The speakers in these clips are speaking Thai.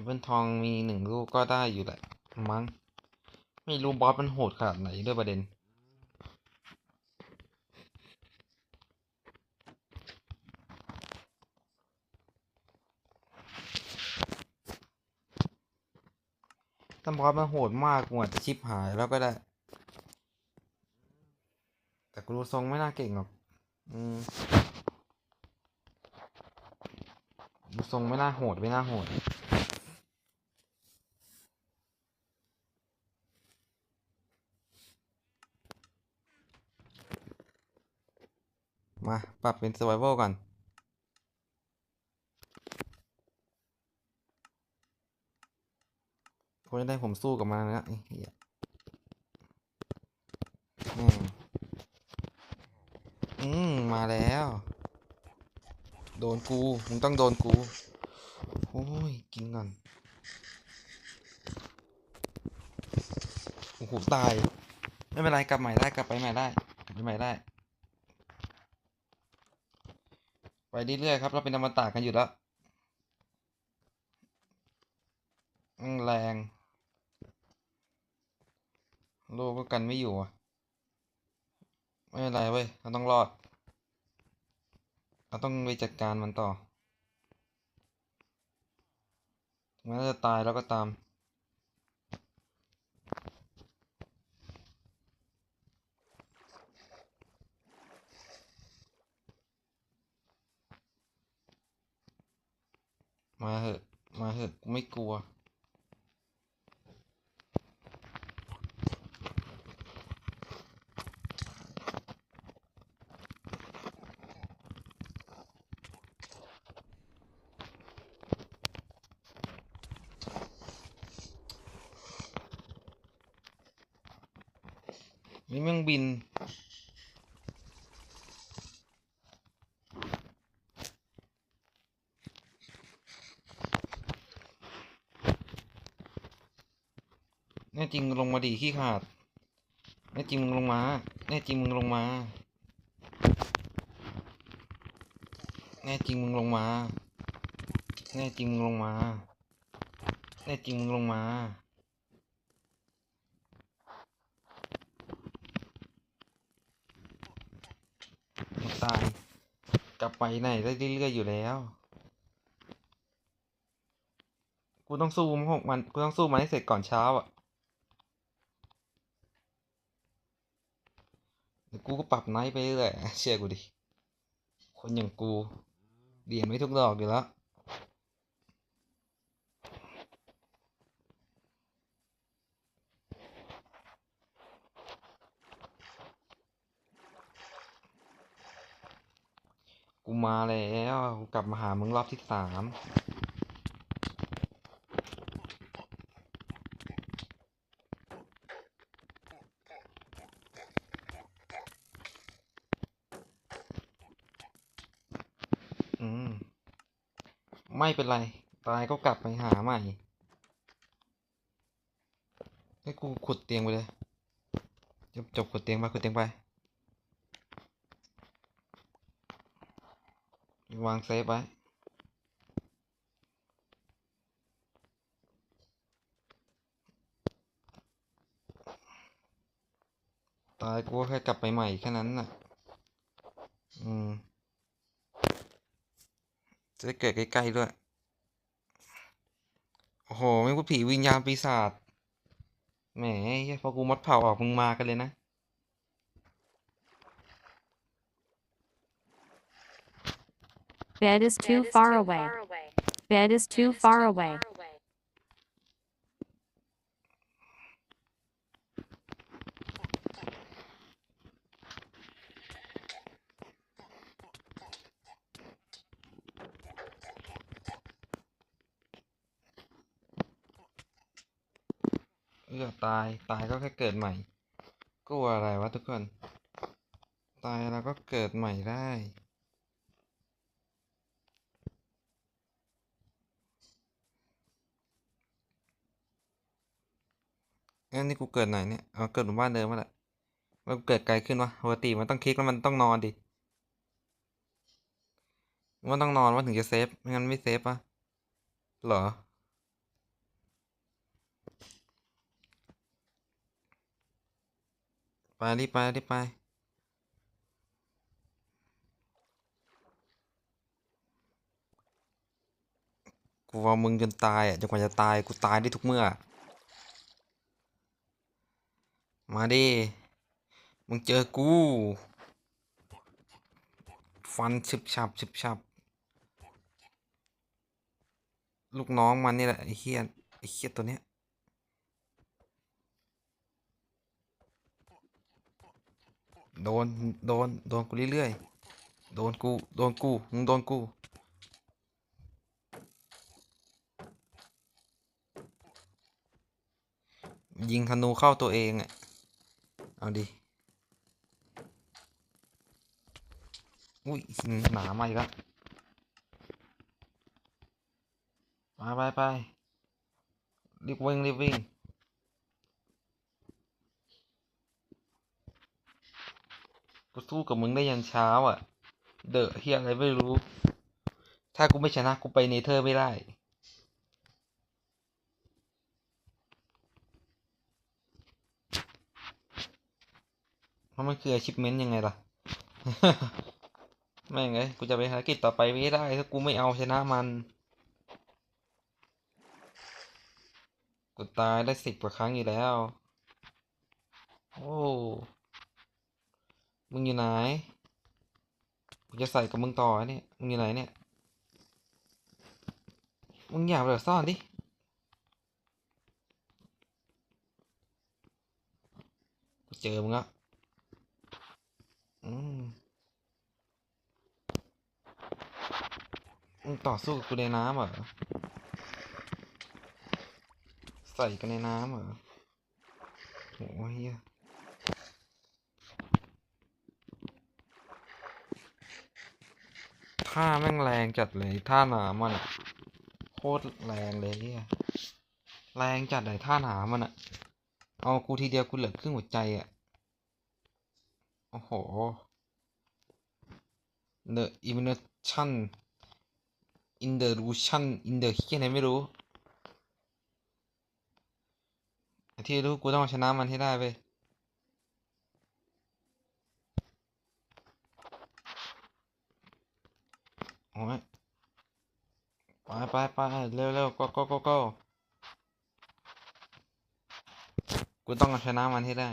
แอปเปิลทองมีหนึ่งลูกก็ได้อยู่แหละ มั้ง ไม่รู้บอสมันโหดขนาดไหนด้วยประเด็น ถ้าบอสมันโหดมากกูอาจจะชิปหายแล้วก็ได้ แต่กูดูทรงไม่น่าเก่งหรอก อืมดูทรงไม่น่าโหดไม่น่าโหด มา ปรับเป็น survival ก่อน คนได้ผมสู้กับมันแล้วไอ้เหี้ยอืมอืม มาแล้ว โดนกู มึงต้องโดนกู โอ้ย กินก่อน โอ้โห ตาย ไม่เป็นไร กลับใหม่ได้ กลับไปใหม่ได้ กลับไปใหม่ได้ ไป เรื่อยๆครับเราเป็นอมตะกันอยู่แล้วแรงโลกก็กันไม่อยู่อะ ไม่เป็นไรเว้ย เราต้องรอด เราต้องไปจัดการมันต่อถึงแม้จะตายแล้วก็ตาม มาเหอะ มาเหอะไม่กลัว นี่แม่งบิน ริงลงมาดีขี้ขาด แน่จริงมึงลงมา แน่จริงมึงลงมา แน่จริงมึงลงมา แน่จริงมึงลงมา แน่จริงมึงลงมา ตาย กลับไปไหนได้เรื่อยๆอยู่แล้วกูต้องสู้มันพวกมันกูต้องสู้มันให้เสร็จก่อนเช้าอะ เดี๋ยว กูก็ปรับไนท์ไปเรื่อยเชื่อกูดิ คนอย่างกูเรียนไม่ทุกดอกอยู่แล้วกูมาแล้วกูกลับมาหามึงรอบที่สาม อืม ไม่เป็นไร ตายก็กลับไปหาใหม่ ให้กูขุดเตียงไปเลย จบจบขุดเตียงไปขุดเตียงไป วางเซฟไว้ตายกูแค่กลับไปใหม่แค่นั้นน่ะ อืม จะได้เกิดใกล้ๆด้วย โอ้โห ไม่พูดผีวิญญาณปีศาจ แหมเหี้ยพอกูมดเผาออกมึงมากันเลยนะ Bed is too far away. Bed is too far away. เออตายตายก็แค่เกิดใหม่ กลัวอะไรวะทุกคน ตายแล้วก็เกิดใหม่ได้งั้นนี่กูเกิดไหนเนี่ยเอาเกิดหมู่บ้านเดิมมาแหละแล้วกูเกิดไกลขึ้นวะปกติมันต้องคลิกแล้วมันต้องนอนดิ มันต้องนอนว่าถึงจะเซฟ ไม่งั้นไม่เซฟปะเหรอ ไปรีบไปรีบไปกูว่ามึงจนตายอะจนกว่าจะตายกูตายได้ทุกเมื่อ มาดิ มึงเจอกู ฟันฉึบฉับฉึบฉับ ลูกน้องมันนี่แหละไอ้เฮียไอ้เฮียตัวเนี้ย โดน โดน โดนกูเรื่อยๆ โดนกู โดนกู มึงโดนกู ยิงธนูเข้าตัวเองอะ เอาดิ อุ้ยหนหนามาอีกแล้วไปไปไปรีบวิ่งรีบวิ่ง กูสู้กับมึงได้ยันเช้า อะ เดอะเฮียอะไรไม่รู้ ถ้ากูไม่ชนะกูไปเนเธอร์ไม่ได้เพราะมันคือ achievement ยังไงล่ะ ไม่งไงกูจะไปภารกิจต่อไปไม่ได้ ถ้ากูไม่เอาชนะมัน กูตายได้สิบกว่าครั้งอยู่แล้ว โอ้ มึงอยู่ไหนกูจะใส่กับมึงต่อเนี่ยมึงอยู่ไหนเนี่ยมึงอย่าแบบซ่อนดิกูเจอมึงแล้วอืมมึงต่อสู้กับกูในน้ำเหรอ ใส่กันในน้ำเหรอโหเฮีย ท่าแม่งแรงจัดเลยท่าหนามันอะโคตรแรงเลยเฮียแรงจัดเลยท่าหนามันอะเอากูทีเดียวกูเหลือครึ่งหัวใจอะโอ้โห The Illumination in the Illusion in the เฮียไหนไม่รู้ที่รู้กูต้องชนะมันให้ได้เว้ โอ้ยไปไปไปเร็วเร็วก็ก็ก็ก็กูต้องเอาชนะมันให้ได้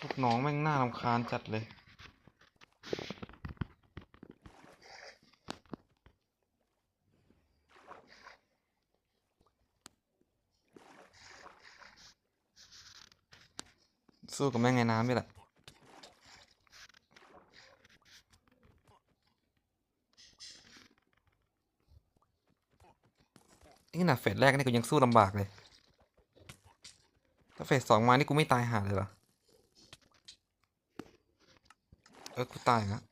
ลูกน้องแม่งน่ารำคาญจัดเลย สู้กับแม่งไงน้ำนี่แหละนี่ขนาดเฟสแรกนี่กูยังสู้ลำบากเลย ถ้าเฟสสองมานี่กูไม่ตายหาเลยเหรอ เออ กูตายแล้ว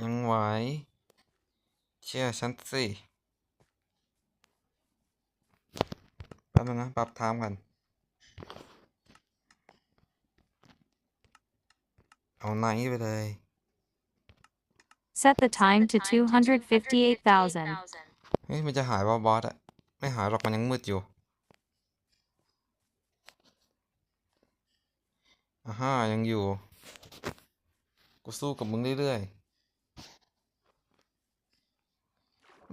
ยังไหว ชื่อฉันสิแป๊บนึงนะปรับไทม์กัน เอาไนท์ไปเลย Set the time to 258,000. เฮ้ยมันจะหายว่าบอสอะไม่หายหรอกมันยังมืดอยู่อ่าฮ่ายังอยู่ กูสู้กับมึงเรื่อยๆ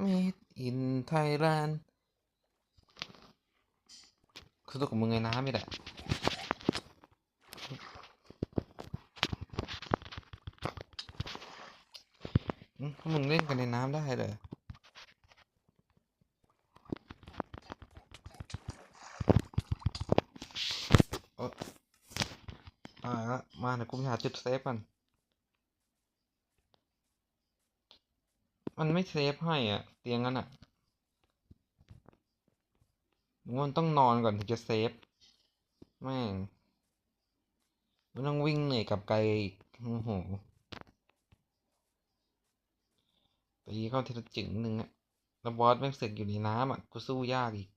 Made in Thailand กูสู้กับมึงไงน้ำไม่แหละอืมพวกมึงเล่นกันในน้ำได้เลยอ่ามาเดี๋ยวกูไปหาจุดเซฟกัน มันไม่เซฟให้อะเตียงนั้นอะมันต้องนอนก่อนถึงจะเซฟ แม่งมันต้องวิ่งเหนื่อยกับไกลอีกโอ้โหตีเข้าทีละจึงหนึ่งอะแล้วบอสแม่งเสกอยู่ในน้ำอะกูสู้ยากอีก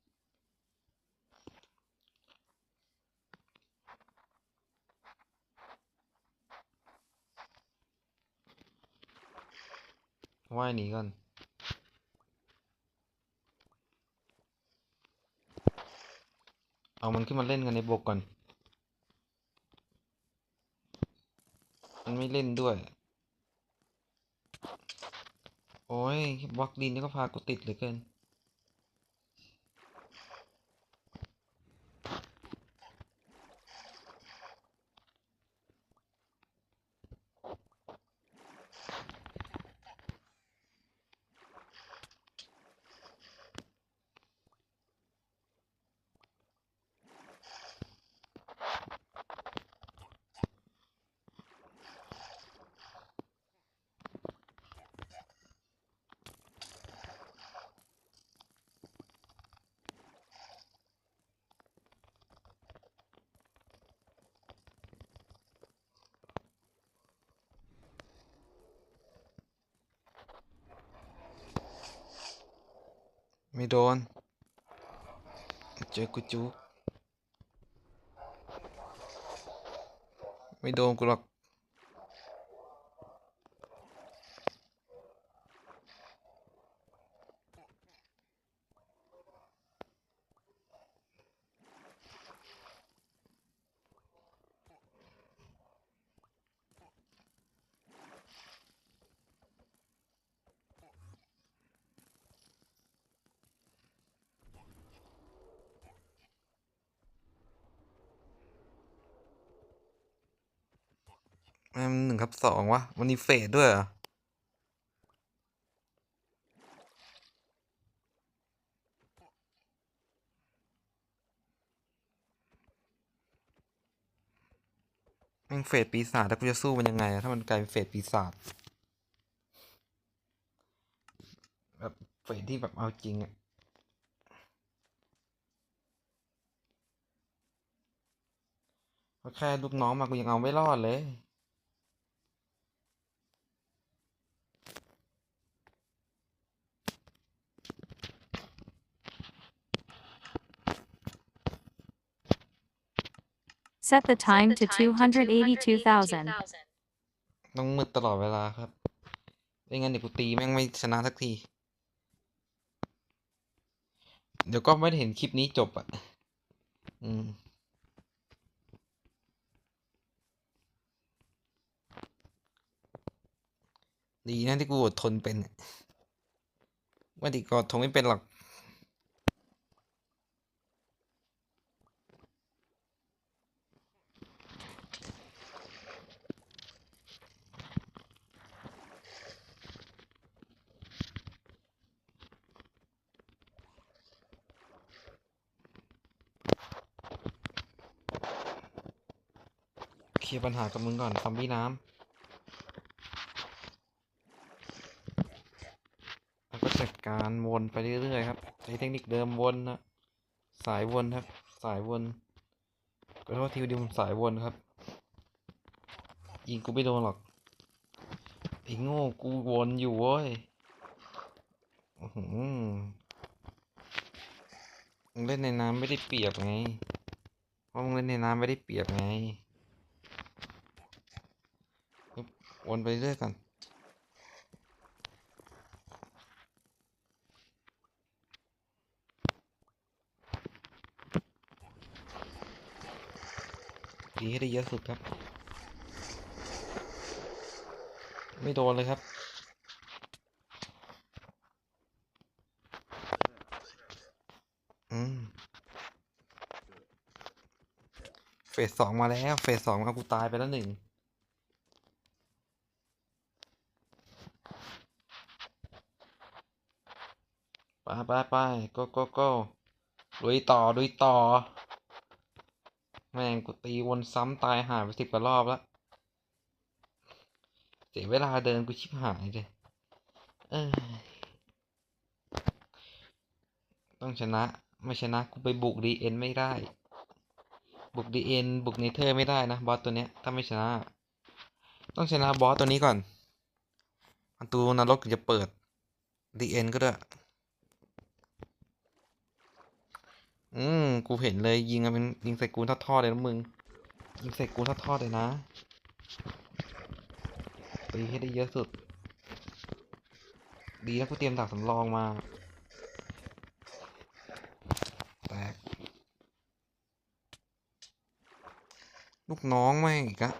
ว่ายหนีก่อนเอามันขึ้นมาเล่นกันในบกก่อน มันไม่เล่นด้วย โอ้ยบล็อกดินนี่ก็พากูติดเหลือเกิน ไม่โดน เจอกูจุกไม่โดนกูหรอก หนึ่งครับสองวะมันมีเฟสด้วยเหรอแม่งเฟสปีศาจแล้วกูจะสู้มันยังไงถ้ามันกลายเป็นเฟสปีศาจแบบเฟสที่แบบเอาจริงอะเพราะแค่ลูกน้องมากูยังเอาไม่รอดเลย Set the time to 282,000. ต้องมืดตลอดเวลาครับไม่งั้นเดี๋ยวกูตีแม่งไม่ชนะสักที เดี๋ยวก็ไม่ได้เห็นคลิปนี้จบอะ อืม ดีนะที่กูอดทนเป็นอะว่าดีก็ทนไม่เป็นหรอก ลียร์ปัญหากับมึงก่อนซอมบี้น้ำแล้วก็จัดการวนไปเรื่อยๆครับใช้เทคนิคเดิมวนนะสายวนครับ สายวนก็โทษทีดิมสายวนครับยิงกูไม่โดนหรอกไอ้โง่กูวนอยู่เว้ยมึงเล่นในน้ำไม่ได้เปียบไงเพราะมึงเล่นในน้ำไม่ได้เปียบไงปึ๊บ วนไปเรื่อยก่อนตีให้ได้เยอะสุดครับ ไม่โดนเลยครับอืมเฟสสองมาแล้ว เฟสสองมากูตายไปแล้วหนึ่ง ไปไปไปก็ก็ก็ลุยต่อลุยต่อ แม่งกูตีวนซ้ำตายหายไปสิบกว่ารอบแล้ว เสียเวลาเดินกูชิบหายเลยเออต้องชนะ ไม่ชนะกูไปบุกดีเอ็นไม่ได้ บุกดีเอ็นบุกเนเธอร์ไม่ได้นะ บอสตัวเนี้ย ถ้าไม่ชนะ ต้องชนะบอสตัวนี้ก่อนประตูนรกถึงจะเปิดดีเอ็นก็ได้ อืมกูเห็นเลยยิงอะเป็นยิงใส่กูทอดๆเลยนะมึง ยิงใส่กูทอดๆเลยนะตีให้ได้เยอะสุด ดีนะกูเตรียมดาบสำรองมาแตกลูกน้องแม่งอีกอะ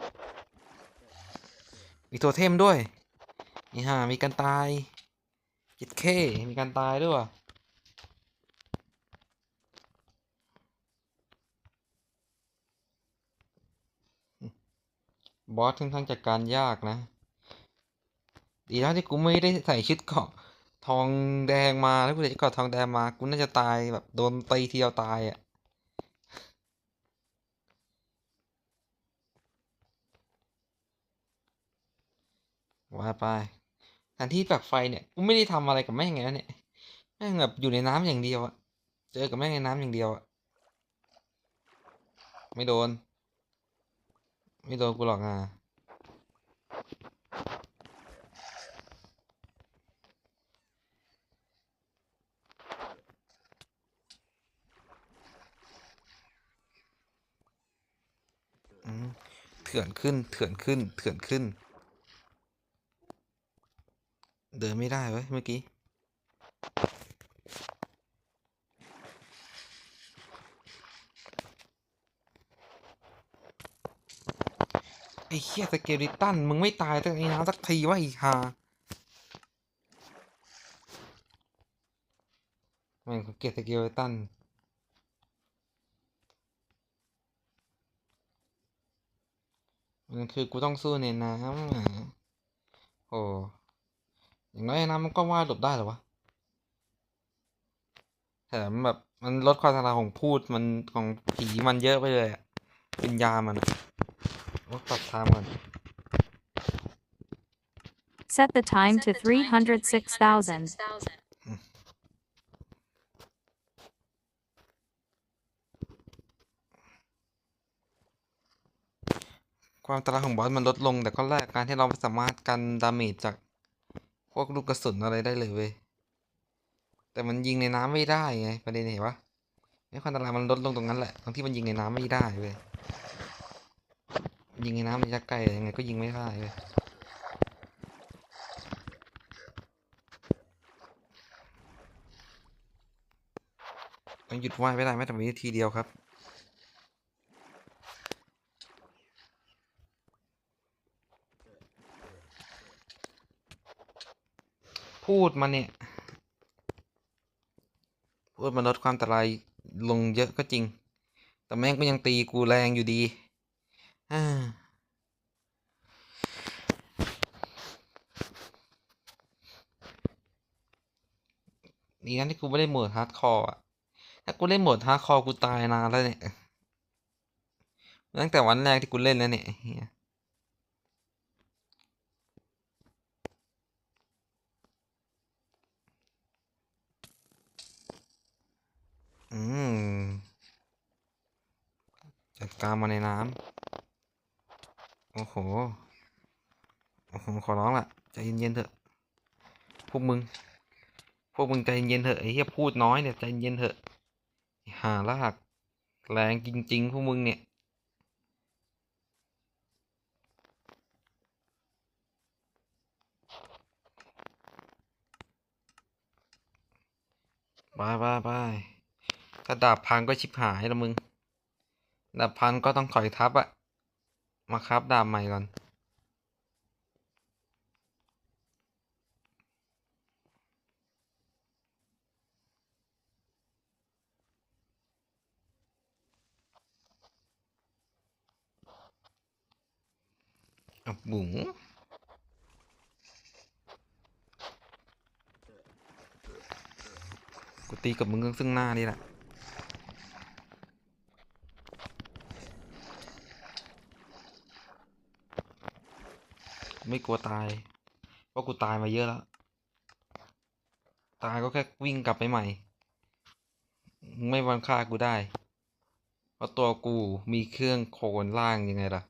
มีตัวเทมด้วยนี่ฮะมีการตายจิตเคมีการตายด้วย บอสค่อนข้างจัดการยากนะ ดีแล้วที่กูไม่ได้ใส่ชุดเกาะทองแดงมาถ้ากูใส่ชุดเกาะทองแดงมา กูน่าจะตายแบบโดนตีทีเดียวตายอะว่าไปแทนที่ปลักไฟเนี่ยกูไม่ได้ทำอะไรกับแม่งไงนะเนี่ยแม่งแบบอยู่ในน้ำอย่างเดียวอะเจอกับแม่งในน้ำอย่างเดียวอะไม่โดน ไม่โดนกูหรอกอะอืมเถื่อนขึ้น เถื่อนขึ้น เถื่อนขึ้น เดินไม่ได้เว้ยเมื่อกี้ ไอ้เหี้ยสเกลิตันมึงไม่ตายตั้งไอ้น้ำสักทีวะอีฮาแม่งเกลียดสเกลิตันมันคือกูต้องสู้ในน้ำอะโอ้อย่างน้อยน้ำมันก็ว่าดหลบได้หรอวะแถมแบบมันลดความอันตราของพูดมันของผีมันเยอะไปเลยอะวิญญามันอะ โอ้ปรับทางก่อน Set the time to 306,000. ความอันตรายของบอสมันลดลง แต่ก็แรกการที่เราสามารถกันดาเมจจากพวกลูกกระสุนอะไรได้เลยเว้ย แต่มันยิงในน้ำไม่ได้ไงประเด็นเห็นปะไอ้ความอันตรายมันลดลงตรงนั้นแหละตรงที่มันยิงในน้ำไม่ได้เว้ย ยิงในน้ำระยะไกลยังไงก็ยิงไม่ได้เว้ยต้องหยุดว่ายไม่ได้แม้แต่วินาทีเดียวครับพูดมาเนี่ย พูดมันลดความอันตรายลงเยอะก็จริง แต่แม่งก็ยังตีกูแรงอยู่ดี อ่าดีนะที่กูไม่ได้โหมดฮาร์ดคอร์อะ ถ้ากูเล่นโหมดฮาร์ดคอร์กูตายนานแล้วเนี่ย ตั้งแต่วันแรกที่กูเล่นแล้วเนี่ยเหี้ยอืมจัดการมาในน้ำ โอ้โห โอ้โห ขอร้องละใจเย็นๆเถอะ พวกมึง พวกมึงใจเย็นๆเถอะไอ้เหี้ยพูดน้อยเนี่ยใจเย็นๆเถอะ หาลากแรงจริง ๆ พวกมึงเนี่ย ไปไปไปถ้าดาบพังก็ชิบหายล้วมึง ดาบพังก็ต้องถอยทับอะ มาครับดาบใหม่ก่อนอบุ๋งกูตีกับมึงซึ่งหน้านี่แหละ ไม่กลัวตายเพราะกูตายมาเยอะแล้ว ตายก็แค่วิ่งกลับไปใหม่ ไม่วันฆ่ากูได้ เพราะตัวกูมีเครื่องโคลนล่างยังไงล่ะ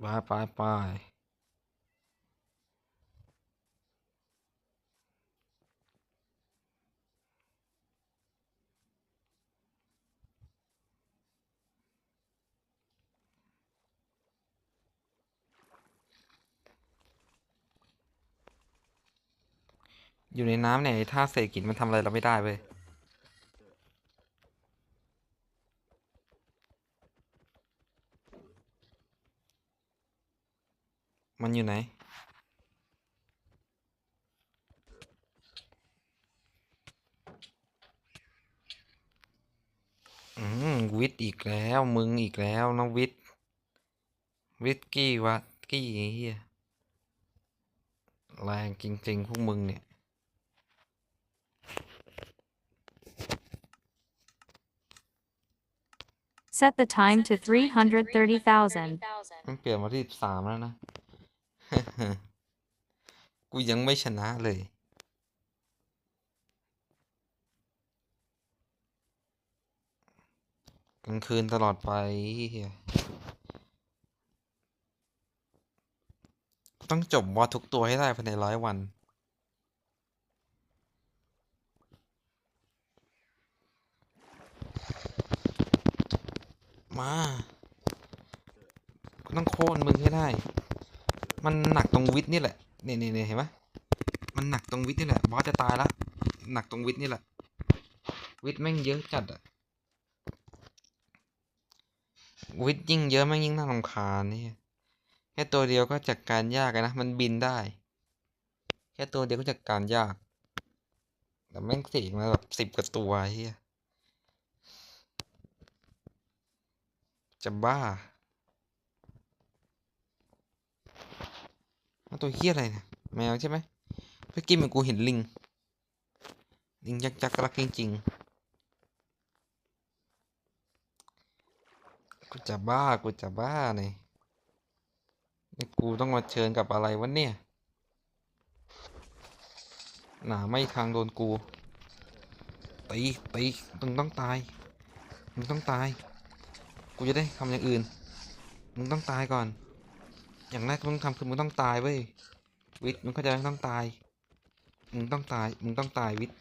ไปไปไป อยู่ในน้ำเนี่ยไอ้าเศษหินมันทำอะไรเราไม่ได้เว้ยมันอยู่ไหน อืม วิทย์อีกแล้ว มึงอีกแล้วน้องวิทย์วิทย์กี้วัดกี้เฮียแรงจริง ๆ พวกมึงเนี่ย Set the time to 330,000. มันเปลี่ยนมาที่สามแล้วนะ กูยังไม่ชนะเลย กลางคืนตลอดไปเหี้ยต้องจบบอสทุกตัวให้ได้ภายในร้อยวัน มากูต้องโค่นมึงให้ได้ มันหนักตรงวิทนี่แหละเนี่ยเนี่เนี่ยเห็นไหมมันหนักตรงวิทนี่แหละบอสจะตายละหนักตรงวิทนี่แหละ วิทแม่งเยอะจัดอะวิทย์ยิ่งเยอะแม่งยิ่งน่ารำคาญนี่แค่ตัวเดียวก็จัดการยากนะ มันบินได้ แค่ตัวเดียวก็จัดการยากแต่แม่งเสกมาแบบสิบกว่าตัวเฮีย จะบ้าเอาตัวเฮียอะไรเนี่ยแมวใช่ไหมเมื่อกี้เหมันกูเห็นลิง ลิงยักษ์ยักษ์รักจริงๆกูจะบ้ากูจะบ้าเนี่ยนี่กูต้องมาเชิญกับอะไรวะเนี่ยหนาไม่ทางโดนกูตีตีมึงต้องตายมึงต้องตาย กูจะได้ทำอย่างอื่น มึงต้องตายก่อน อย่างแรกมึงทำคือมึงต้องตายเว้ย วิทย์มึงเข้าใจไหมต้องตาย มึงต้องตาย มึงต้องตายวิทย์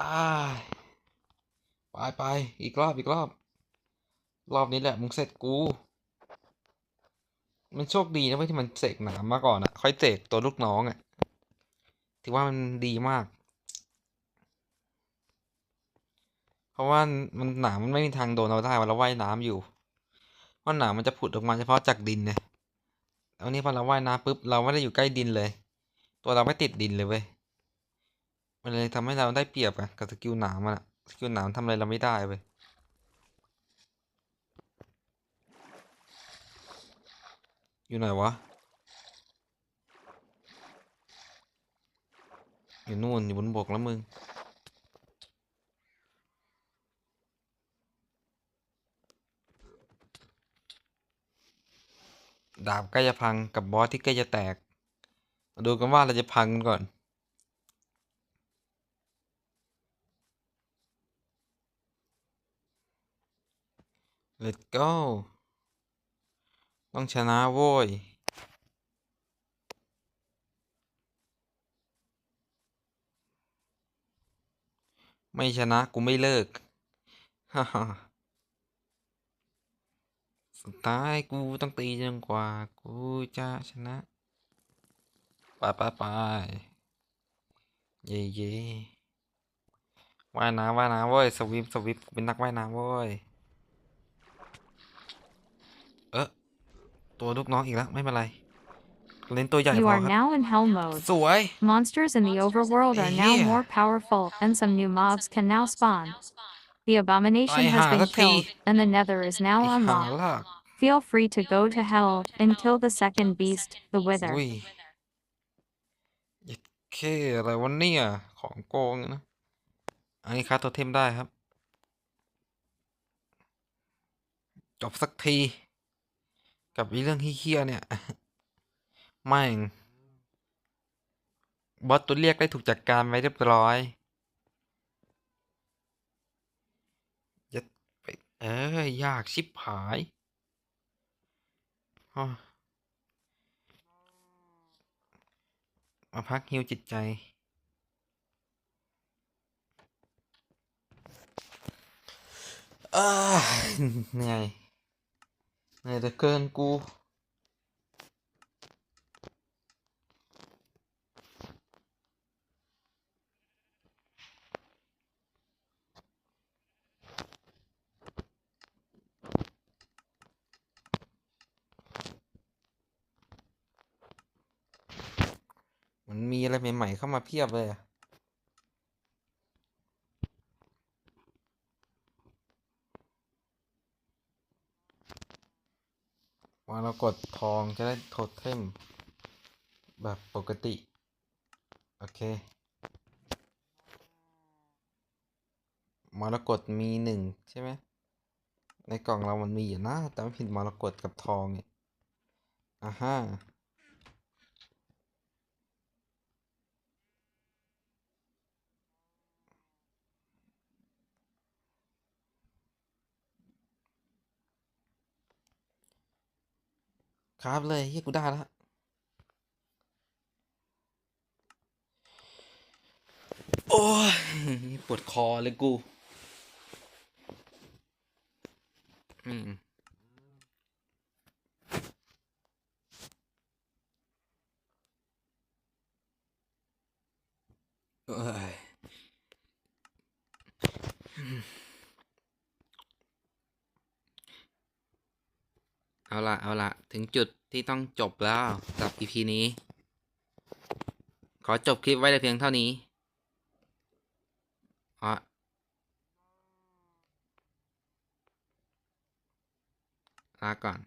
อ้าไปไปอีกรอบอีกรอบ รอบนี้แหละมึงเสร็จกู มันโชคดีนะเว้ยที่มันเสกหนามมาก่อนอะค่อยเสกตัวลูกน้องอะถือว่ามันดีมาก เพราะว่ามันหนามมันไม่มีทางโดนเราได้เวลาเราว่ายน้ำอยู่เพราะหนามมันจะผุดออกมาเฉพาะจากดินเนี่ยแล้วนี่พอเราว่ายน้ำปุ๊บเราไม่ได้อยู่ใกล้ดินเลย ตัวเราไม่ติดดินเลยเว้ยมันเลยทำให้เราได้เปรียบอะกับสกิลหนามอะสกิลหนามทำอะไรเราไม่ได้เว้ยอยู่ไหนวะอยู่นู่นอยู่บนบกแล้วมึง ดาบใกล้จะพังกับบอสที่ใกล้จะแตก มาดูกันว่าเราจะพังกันก่อน Let's go ต้องชนะโว้ยไม่ชนะกูไม่เลิก ฮ่า ฮ่าสุดท้ายกูต้องตีจนกว่า กูจะชนะไปไปไปเย่เย่ว่ายน้ำว่ายน้ำเว้ยสวิปสวิปกูเป็นนักว่ายน้ำเว้ยเออตัวลูกน้องอีกแล้วไม่เป็นไรเล่นตัวใหญ่ You พอ are ครับ now in hell mode. สวย Monsters in the overworld are now Yeah. more powerful, and some new mobs can now spawn. The abomination I has been have a key. killed, and the nether is ไอ้ now หา unlocked. ลาก Feel free to go to hell and kill the second beast, the Wither. อุ้ยยัดเคอะไรวะเนี่ยของโกงนะ อันนี้ค่าตัวเทมได้ครับ จบสักที กับอีเรื่องเฮี้ยๆเนี่ย ไม่งบอสตัวเรียกได้ถูกจัดการไว้เรียบร้อยยัดไปเอ้ยยากชิบหายอ้อ มาพักฮิวจิตใจ เหนื่อยเหนื่อยเหลือเกินกู อะไรใหม่ๆเข้ามาเพียบเลยอะมรกตทองจะได้โทเทมแบบปกติ โอเค มรกตมีหนึ่งใช่ไหม ในกล่องเรามันมีอยู่นะแต่ไม่ผิดมรกตกับทองเนี่ยอ่าฮะ ครับเลยเฮียกูได้แล้วโอ้ยปวดคอเลยกู อืมเอ้ย เอาละเอาละถึงจุดที่ต้องจบแล้วกับ EP นี้ ขอจบคลิปไว้แต่เพียงเท่านี้อ๋อลาก่อน